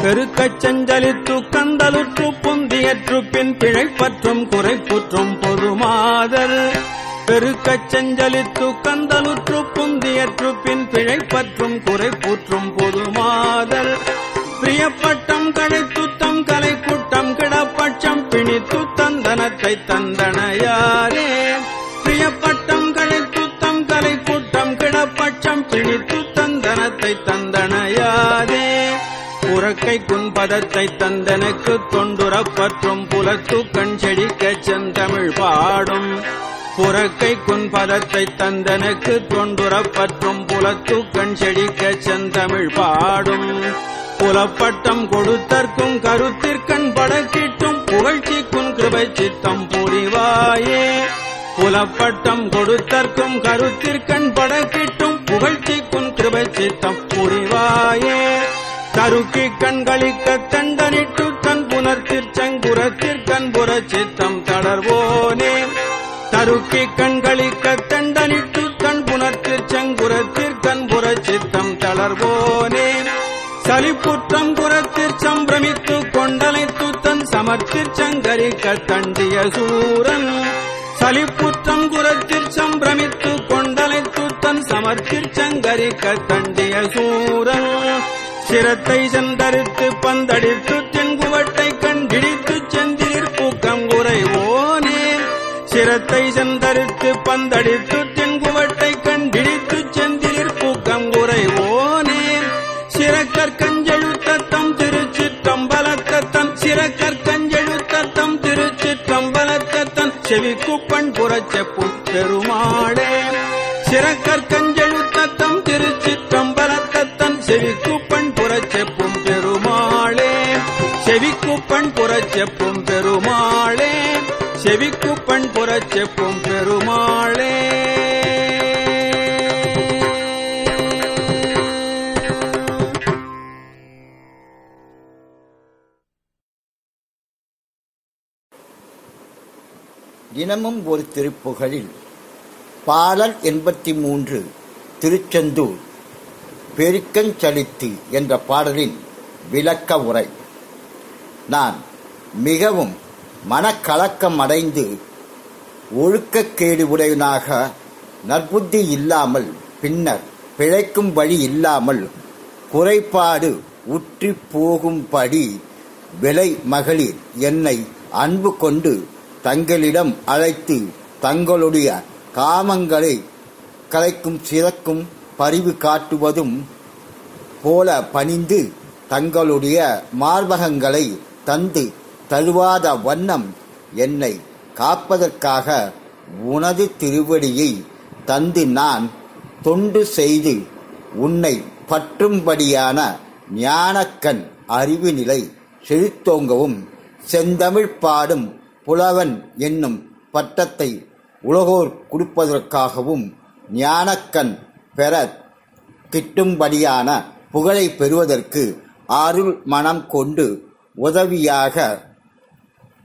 பெருக்கச் செஞ்சலித்து கந்தலுற்று புந்தியற்று பின் பிழைப்பற்றும் குறைப்புற்றும் பொதுமாதர் பெருக்கச் செஞ்சலித்து கந்தலுற்று புந்தியற்று பின் பிழைப்பற்றும் குறைப்புற்றும் பொதுமாதர் பிரியப்பட்டம் கழைத்துத்தம் கலை கிடப்பட்சம் பிணித்து தந்தனத்தை தந்தனையாரே. பிரியப்பட்டம் கழைத்துத்தம் கலை கிடப்பட்சம் பிணித்து தந்தனத்தை தந்தனையாரே. புறக்கை குன்பதத்தை தந்தனுக்கு தொண்டுரப்பற்றும் புலத்து கண் செடிக்கச் செந்தமிழ் பாடும். புறக்கை குன்பதத்தை தந்தனுக்கு தொண்டுரப்பற்றும் புலத்து கண் செடிக்கச் செந்தமிழ் பாடும். புலப்பட்டம் கொடுத்தற்கும் கருத்திற்கண் படக்கிட்டும் புகழ்ச்சிக்கும் கிருபை சித்தம் புரிவாயே. புலப்பட்டம் கொடுத்தற்கும் கருத்திற்கண் படக்கிட்டும் புகழ்ச்சிக்கும் கிருபை சித்தம் புரிவாயே. தருக்கி கண்களிக்க தண்டனிட்டு தன் புனர்த்திற்சங்குரத்திற்கண் புற சித்தம் தளர்வோனே. தருக்கி கண்களிக்க தண்டனிட்டு தன் புனர்த்திற்சங்குரத்திற்கண் புற சித்தம் தளர்வோனே. சலிப்புற்றம் புறத்திற் சம்பிரமித்து கொண்டலைத்து தன் சமர்த்திற் சங்கரிக்க தண்டிய சூரன். சலிப்புற்றம் குரத்திற் சம்பிரமித்து கொண்டலைத்து தன் சமர்த்திற் சங்கரிக்க தண்டிய சூரன். சிரத்தை செந்தரித்து பந்தடித்து தென்குவட்டை கண்டிடித்து செந்திலிற் பூக்கம் குறைவோனே சிரத்தை செந்தரித்து பந்தடித்து பெருமாளே சிறக்கற் கஞ்செழுத்தத்தம் திருச்சிற்றம்பலத்தத்தன் செவிக்குப்பண் புறச்செப்பும் பெருமாளே செவிக்குப்பண் புறச்செப்பும் பெருமாளே செவிக்குப்பண் புறச்செப்பும் பெருமாளே. தினமும் ஒரு திருப்புகழில் பாடல் எண்பத்தி மூன்று திருச்செந்தூர் பெருக்கஞ்சலித்து என்ற பாடலின் விளக்க உரை. நான் மிகவும் மனக்கலக்கம் அடைந்து ஒழுக்கக்கேடு உடையவனாக நற்புத்தி இல்லாமல் பின்னர் பிழைக்கும் வழி இல்லாமல் குறைபாடு உற்றி போகும்படி விலை மகளிர் என்னை அன்பு கொண்டு தங்களிடம் அழைத்து தங்களுடைய காமங்களை கலைக்கும் சிறக்கும் பரிவு காட்டுவதும் போல பணிந்து தங்களுடைய மார்பகங்களை தந்து தழுவாத வண்ணம் என்னை காப்பதற்காக உனது திருவடியை தந்து நான் தொண்டு செய்து உன்னை பற்றும்படியான ஞானக்கண் அறிவு நிலை செழித்தோங்கவும் செந்தமிழ் பாடும் புலவன் என்னும் பட்டத்தை உலகோர் கொடுப்பதற்காகவும் ஞானக்கண் பெற கிட்டும்படியான புகழை பெறுவதற்கு அருள் மனம் கொண்டு உதவியாக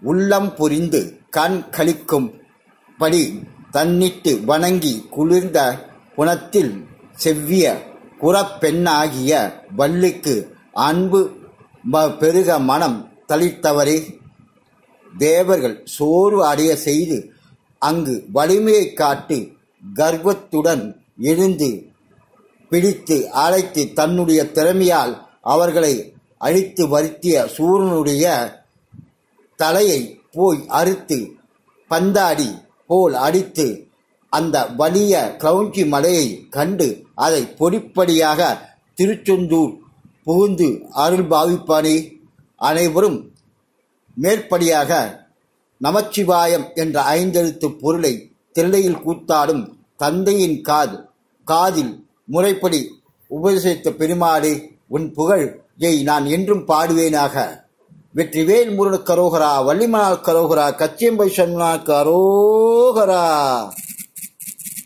உள்ளம் புரிந்து கண் கழிக்கும் படி தன்னிட்டு வணங்கி குளிர்ந்த புனத்தில் செவ்விய குறப்பெண்ணாகிய வள்ளிக்கு அன்பு பெருக மனம் தளித்தவரே தேவர்கள் சோர்வு அடைய செய்து அங்கு வலிமையை காட்டு கர்வத்துடன் எழுந்து பிடித்து அழைத்து தன்னுடைய திறமையால் அவர்களை அழித்து வருத்திய சூரனுடைய தலையை போய் அறுத்து பந்தாடி போல் அடித்து அந்த வலிய கிரௌஞ்சி மலையை கண்டு அதை பொடிப்படியாக திருச்செந்தூர் புகுந்து அருள் பாவிப்பானே அனைவரும் மேற்படியாக நமச்சிவாயம் என்ற ஐந்தெழுத்து பொருளை தில்லையில் கூத்தாடும் தந்தையின் காது காதில் முறைப்படி உபதேசித்த பெருமாளே உன் புகழ் ஜெய் நான் என்றும் பாடுவேனாக. வெற்றிவேல் முருகன் கரோகரா வள்ளிமனால் கரோகரா கச்சியம்பை சண்முனார் கரோகரா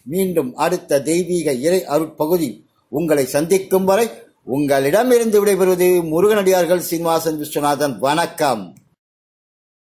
மீண்டும் அடுத்த தெய்வீக இறை அருட்பகுதி உங்களை சந்திக்கும் வரை உங்களிடமிருந்து விடைபெறுவது முருகனடியார்கள் சீனிவாசன் விஸ்வநாதன். வணக்கம்.